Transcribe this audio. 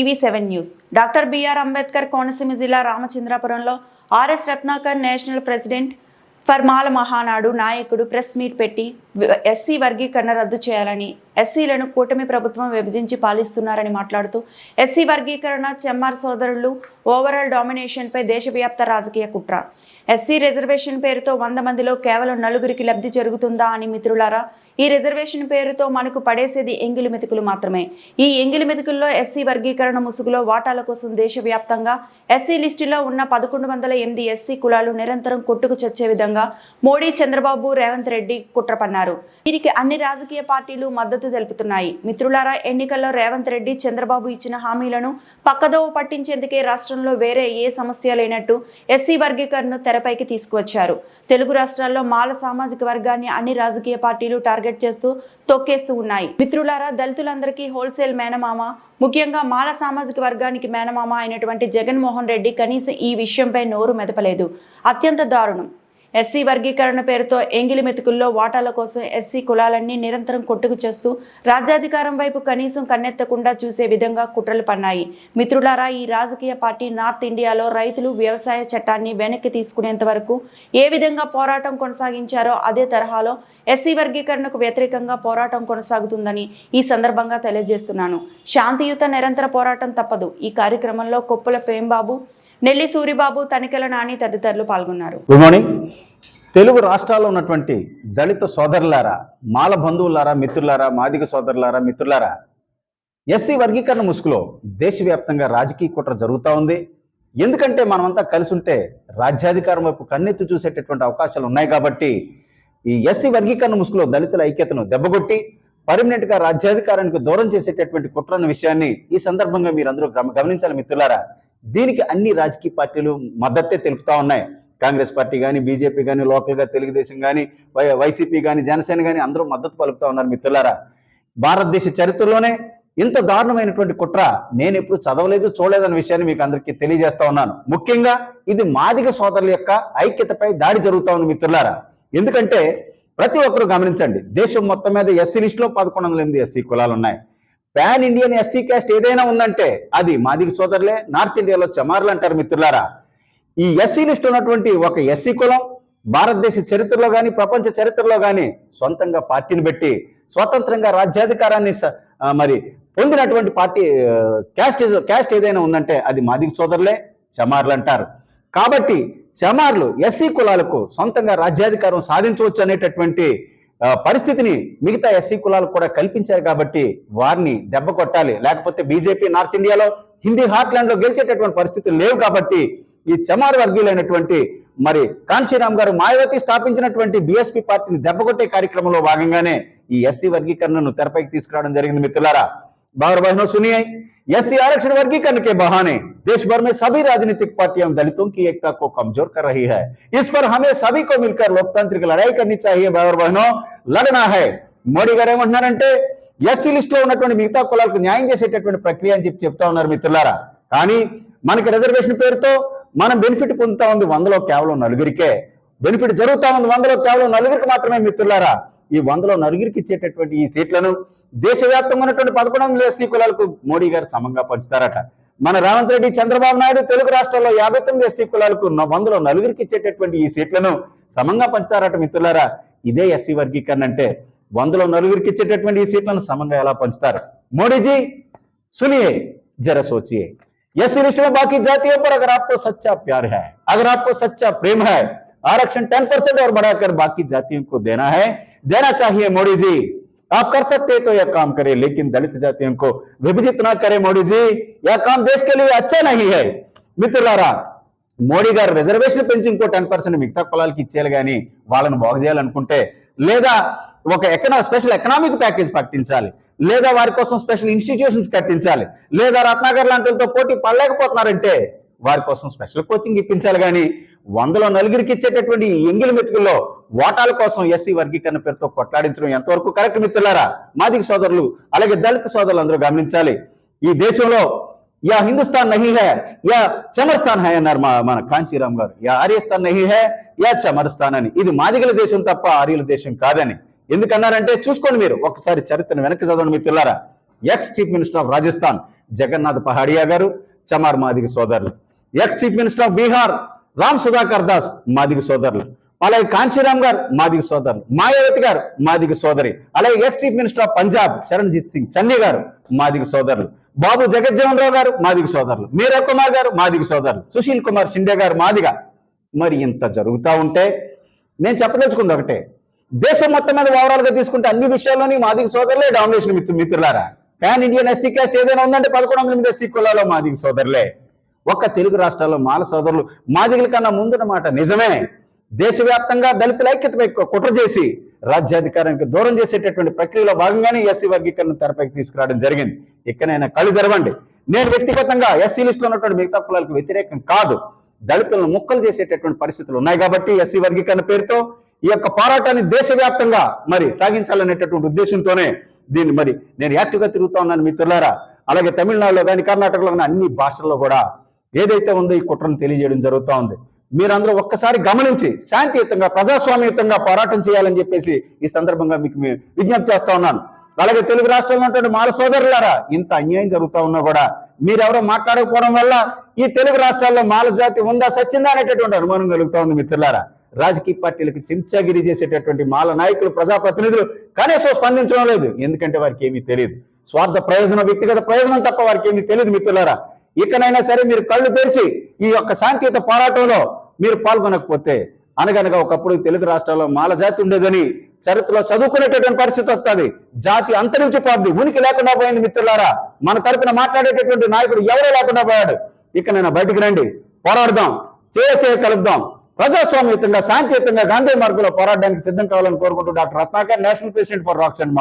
TV seven news. Doctor BR Ambedkar Konaseema జిల్లా రామచంద్రాపురంలో RS Ratnakar national president ఫర్మాల మహానాడు నాయకుడు ప్రెస్ మీట్ పెట్టి ఎస్సీ వర్గీకరణ రద్దు చేయాలని ఎస్సీలను కూటమి ప్రభుత్వం విభజించి పాలిస్తున్నారని మాట్లాడుతూ ఎస్సీ వర్గీకరణ చెమ్మార్ సోదరులు ఓవరాల్ డామినేషన్పై దేశవ్యాప్త రాజకీయ కుట్ర. ఎస్సీ రిజర్వేషన్ పేరుతో వంద మందిలో కేవలం నలుగురికి లబ్ధి జరుగుతుందా అని మిత్రులారా ఈ రిజర్వేషన్ పేరుతో మనకు పడేసేది ఎంగిలి మెతుకులు మాత్రమే. ఈ ఎంగిలి మెతుకుల్లో ఎస్సీ వర్గీకరణ ముసుగులో వాటాల కోసం దేశవ్యాప్తంగా ఎస్సీ లిస్టులో ఉన్న పదకొండు వందల ఎనిమిది ఎస్సీ కులాలు నిరంతరం కొట్టుకు చచ్చే విధంగా మోడీ చంద్రబాబు రేవంత్ రెడ్డి కుట్ర పన్నారు. దీనికి అన్ని రాజకీయ పార్టీలు మద్దతు తెలుపుతున్నాయి. మిత్రులారా ఎన్నికల్లో రేవంత్ రెడ్డి చంద్రబాబు ఇచ్చిన హామీలను పక్కదోవ పట్టించేందుకే రాష్ట్రంలో వేరే ఏ సమస్య లేనట్టు ఎస్సీ వర్గీకరణను తెరపైకి తీసుకువచ్చారు. తెలుగు రాష్ట్రాల్లో మాల సామాజిక వర్గాన్ని అన్ని రాజకీయ పార్టీలు టార్గెట్ చేస్తూ తొక్కేస్తూ ఉన్నాయి. మిత్రులారా దళితులందరికీ హోల్సేల్ మేనమామ ముఖ్యంగా మాల సామాజిక వర్గానికి మేనమామ అయినటువంటి జగన్మోహన్ రెడ్డి కనీసం ఈ విషయంపై నోరు మెదపలేదు. అత్యంత దారుణం. ఎస్సీ వర్గీకరణ పేరుతో ఎంగిలి మెతుకుల్లో వాటాల కోసం ఎస్సీ కులాలన్నీ నిరంతరం కొట్టుకు చేస్తూ రాజ్యాధికారం వైపు కనీసం కన్నెత్తకుండా చూసే విధంగా కుట్రలు పన్నాయి. మిత్రులారా ఈ రాజకీయ పార్టీ నార్త్ ఇండియాలో రైతులు వ్యవసాయ చట్టాన్ని వెనక్కి తీసుకునేంత వరకు ఏ విధంగా పోరాటం కొనసాగించారో అదే తరహాలో ఎస్సీ వర్గీకరణకు వ్యతిరేకంగా పోరాటం కొనసాగుతుందని ఈ సందర్భంగా తెలియజేస్తున్నాను. శాంతియుత నిరంతర పోరాటం తప్పదు. ఈ కార్యక్రమంలో కొప్పుల ఫేంబాబు నెల్లి సూరిబాబు తనికెల నాని తదితరులు పాల్గొన్నారు. గుడ్ మార్నింగ్ తెలుగు రాష్ట్రాల్లో ఉన్నటువంటి దళిత సోదరులారా మాల బంధువులారా మిత్రులారా మాదిక సోదరులారా మిత్రులారా ఎస్సీ వర్గీకరణ ముసుగులో దేశవ్యాప్తంగా రాజకీయ కుట్ర జరుగుతూ ఉంది. ఎందుకంటే మనమంతా కలిసి ఉంటే రాజ్యాధికారం వైపు కన్నెత్తి చూసేటటువంటి అవకాశాలు ఉన్నాయి కాబట్టి ఈ ఎస్సీ వర్గీకరణ ముసుగులో దళితుల ఐక్యతను దెబ్బగొట్టి పర్మనెంట్గా రాజ్యాధికారానికి దూరం చేసేటటువంటి కుట్రన్న విషయాన్ని ఈ సందర్భంగా మీరు అందరూ గమ- గమనించాలి మిత్రులారా. దీనికి అన్ని రాజకీయ పార్టీలు మద్దతే తెలుపుతా ఉన్నాయి. కాంగ్రెస్ పార్టీ కానీ బీజేపీ కానీ లోకల్గా తెలుగుదేశం కానీ వై వైసీపీ కానీ జనసేన కానీ అందరూ మద్దతు పలుకుతా ఉన్నారు మిత్రులారా. భారతదేశ చరిత్రలోనే ఇంత దారుణమైనటువంటి కుట్ర నేను ఎప్పుడు చదవలేదు చూడలేదన్న విషయాన్ని మీకు అందరికీ తెలియజేస్తా ఉన్నాను. ముఖ్యంగా ఇది మాదిగ సోదరుల యొక్క ఐక్యతపై దాడి జరుగుతా ఉంది మిత్రులారా. ఎందుకంటే ప్రతి ఒక్కరూ గమనించండి దేశం మొత్తం మీద ఎస్సీ లిస్టులో పదకొండు వందల ఎనిమిది ఎస్సీ కులాలు ఉన్నాయి పాన్ ఇండియన్ ఎస్సీ క్యాస్ట్ ఏదైనా ఉందంటే అది మాదిగ సోదరులే నార్త్ ఇండియాలో చమార్లు అంటారు మిత్రులారా. ఈ ఎస్సీ లిస్ట్ ఉన్నటువంటి ఒక ఎస్సీ కులం భారతదేశ చరిత్రలో కానీ ప్రపంచ చరిత్రలో కానీ సొంతంగా పార్టీని పెట్టి స్వతంత్రంగా రాజ్యాధికారాన్ని స- మరి పొందినటువంటి పార్టీ క్యాస్ట్ క్యాస్ట్ ఏదైనా ఉందంటే అది మాదిగ సోదరులే చమార్లు అంటారు. కాబట్టి చమార్లు ఎస్సీ కులాలకు సొంతంగా రాజ్యాధికారం సాధించవచ్చు అనేటటువంటి పరిస్థితిని మిగతా ఎస్సీ కులాలకు కూడా కల్పించారు కాబట్టి వారిని దెబ్బ కొట్టాలి. లేకపోతే బీజేపీ నార్త్ ఇండియాలో హిందీ ల్యాండ్లో గెలిచేటటువంటి పరిస్థితులు లేవు కాబట్టి ఈ చమార్ వర్గీయులైనటువంటి మరి కాన్శీరామ్ గారు మాయావతి స్థాపించినటువంటి బీఎస్పీ పార్టీని దెబ్బకొట్టే కార్యక్రమంలో భాగంగానే ఈ ఎస్సీ వర్గీకరణను తెరపైకి తీసుకురావడం జరిగింది మిత్రులారా. బాబర్ బహనో सुनिए एससी आरक्षण वर्गीकरण के बहाने देश भर में सभी राजनीतिक पार्टियां दलितों की एकता को कमजोर कर रही है इस पर हमें सभी को मिलकर लोकतांत्रिक लड़ाई करनी चाहिए बाबर बहनों లడనా है మోడీ గారు ఏమంటున్నారంటే ఎస్సీ లిస్ట్ లో ఉన్నటువంటి మిగతా కులాలకు న్యాయం చేసేటటువంటి ప్రక్రియ అని చెప్పి చెప్తా ఉన్నారు మిత్రులారా కానీ మనకి రిజర్వేషన్ పేరుతో మనం బెనిఫిట్ పొందుతా ఉంది వందలో కేవలం నలుగురికే బెనిఫిట్ జరుగుతా ఉంది వందలో కేవలం నలుగురికి మాత్రమే మిత్రులారా ఈ వందలో నలుగురికి ఇచ్చేటటువంటి ఈ సీట్లను దేశవ్యాప్తంగా ఉన్నటువంటి పదకొండు వందల ఎస్సీ కులాలకు మోడీ గారు సమంగా పంచుతారట మన రేవంత్ రెడ్డి చంద్రబాబు నాయుడు తెలుగు రాష్ట్రాల్లో యాభై తొమ్మిది ఎస్సీ కులాలకు న- వందలో నలుగురికి ఇచ్చేటటువంటి ఈ సీట్లను సమంగా పంచుతారట మిత్రులారా ఇదే ఎస్సీ వర్గీకరణ అంటే వందలో నలుగురికి ఇచ్చేటటువంటి ఈ సీట్లను సమంగా ఎలా పంచుతారు మోడీజీ सुनिए जरा सोचिए एससी लिस्ट में बाकी जातियों पर अगर आपको सच्चा प्यार है अगर आपको सच्चा प्रेम है आरक्षण टेन परसेंट और बढ़ाकर बाकी जातियों को देना है देना चाहिए मोदी जी आप कर सकते हैं तो यह काम करें लेकिन दलित जातियों को विभाजित ना करें मोदी जी यह काम देश के लिए अच्छा नहीं है మిత్రులారా మోడీ గారు రిజర్వేషన్ పెంచి ఇంకో టెన్ పర్సెంట్ మిగతా కులాలకి ఇచ్చేయాలి కానీ వాళ్ళని బాగు చేయాలనుకుంటే లేదా ఒక ఎకనా స్పెషల్ ఎకనామిక్ ప్యాకేజ్ ప్రకటించాలి లేదా వారి కోసం స్పెషల్ ఇన్స్టిట్యూషన్స్ కట్టించాలి లేదా రత్నాకర్ లాంటి వాళ్ళతో పోటీ పడలేకపోతున్నారంటే వారి కోసం స్పెషల్ కోచింగ్ ఇప్పించాలి కానీ వందలో నలుగురికి ఇచ్చేటటువంటి ఎంగిలి మెతుకుల్లో ఓటాల కోసం ఎస్సీ వర్గీకరణ పేరుతో కొట్లాడించడం ఎంతవరకు కరెక్ట్ మిత్రులారా? మాదిక సోదరులు అలాగే దళిత సోదరులు అందరూ గమనించాలి. ఈ దేశంలో యా హిందుస్థాన్ నహీ హే యా చమర్స్థాన్ హై అన్నారు మా మన కాంచీరామ్ గారు. యా ఆర్యస్థాన్ నహీ హే యా చమర్స్థాన్ అని. ఇది మాదిగల దేశం తప్ప ఆర్యుల దేశం కాదని. ఎందుకన్నారంటే చూసుకోండి మీరు ఒకసారి చరిత్రను వెనక్కి చదవండి మిత్రులారా. Ex chief minister of Rajasthan Jagannath Pahadia గారు చమార్ మాదిగ సోదరులు. Ex chief minister of Bihar Ram Sudhakar Das Madiga సోదరులు అలాగే కాంశీరామ్ గారు మాదిగ సోదరులు మాయావతి గారు మాదిగ సోదరి అలాగే ex chief minister of Punjab Charanjit Singh Channi గారు మాదిగ సోదరులు బాబు జగజ్జీవన్ రావు గారు మాదిగ సోదరులు మీరా కుమార్ గారు మాదిగ సోదరులు సుశీల్ కుమార్ షిండే గారు మాదిగ మరి ఇంత జరుగుతూ ఉంటే నేను చెప్పదలుచుకుంది ఒకటే. దేశం మొత్తం మీద ఓవరాల్గా తీసుకుంటే అన్ని విషయాల్లోని మాదిగ సోదరులే డామినేషన్ మిత్రులారా. పాన్ ఇండియన్ ఎస్సీ క్యాస్ట్ ఏదైనా ఉందంటే పదకొండు వందల ఎనిమిది ఎస్సీ కులాలో మాదిగ సోదరులే. ఒక్క తెలుగు రాష్ట్రాల్లో మాల సోదరులు మాదిగల కన్నా ముందున్నమాట నిజమే. దేశవ్యాప్తంగా దళితుల ఐక్యతపై కుట్ర చేసి రాజ్యాధికారానికి దూరం చేసేటటువంటి ప్రక్రియలో భాగంగానే ఎస్సీ వర్గీకరణ తెరపైకి తీసుకురావడం జరిగింది. ఇక్కడైనా కళ్ళు తెరవండి. నేను వ్యక్తిగతంగా ఎస్సీ లిస్టులో ఉన్నటువంటి మిగతా కులాలకు వ్యతిరేకం కాదు. దళితులను ముక్కలు చేసేటటువంటి పరిస్థితులు ఉన్నాయి కాబట్టి ఎస్సీ వర్గీకరణ పేరుతో ఈ యొక్క పోరాటాన్ని దేశవ్యాప్తంగా మరి సాగించాలనేటటువంటి ఉద్దేశంతోనే దీన్ని మరి నేను యాక్టివ్గా తిరుగుతా ఉన్నాను మిత్రులారా. అలాగే తమిళనాడులో కానీ కర్ణాటకలో కానీ అన్ని భాషల్లో కూడా ఏదైతే ఉందో ఈ కుట్రను తెలియజేయడం జరుగుతూ ఉంది. మీరందరూ ఒక్కసారి గమనించి శాంతియుతంగా ప్రజాస్వామ్యయుతంగా పోరాటం చేయాలని చెప్పేసి ఈ సందర్భంగా మీకు విజ్ఞప్తి చేస్తా ఉన్నాను. అలాగే తెలుగు రాష్ట్రంలో ఉన్నటువంటి మాల సోదరులారా ఇంత అన్యాయం జరుగుతూ ఉన్నా కూడా మీరెవరో మాట్లాడకపోవడం వల్ల ఈ తెలుగు రాష్ట్రాల్లో మాల జాతి ఉందా సచ్చిందా అనేటటువంటి అనుమానం కలుగుతా ఉంది మిత్రులారా. రాజకీయ పార్టీలకు చెంచాగిరి చేసేటటువంటి మాల నాయకులు ప్రజాప్రతినిధులు కనీసం స్పందించడం లేదు. ఎందుకంటే వారికి ఏమీ తెలియదు. స్వార్థ ప్రయోజనం వ్యక్తిగత ప్రయోజనం తప్ప వారికి ఏమీ తెలియదు మిత్రులారా. ఇకనైనా సరే మీరు కళ్ళు తెరిచి ఈ యొక్క శాంతియుత పోరాటంలో మీరు పాల్గొనకపోతే అనగనగా ఒకప్పుడు తెలుగు రాష్ట్రాల్లో మాల జాతి ఉండేదని చరిత్రలో చదువుకునేటటువంటి పరిస్థితి వస్తుంది. జాతి అంతరించిపోద్ది. ఉనికి లేకుండా పోయింది మిత్రులారా. మన తరపున మాట్లాడేటటువంటి నాయకుడు ఎవరో లేకుండా పోయాడు. ఇకనైనా బయటికి రండి. పోరాడదాం. చేయ చేయ కలుపుదాం ప్రజాస్వామ్యతంగా శాంతియుతంగా గాంధీ మార్గంలో పోరాడడానికి సిద్ధం కావాలని కోరుకుంటూ doctor Ratnakar national president for రాక్స్ అండ్ మాల్.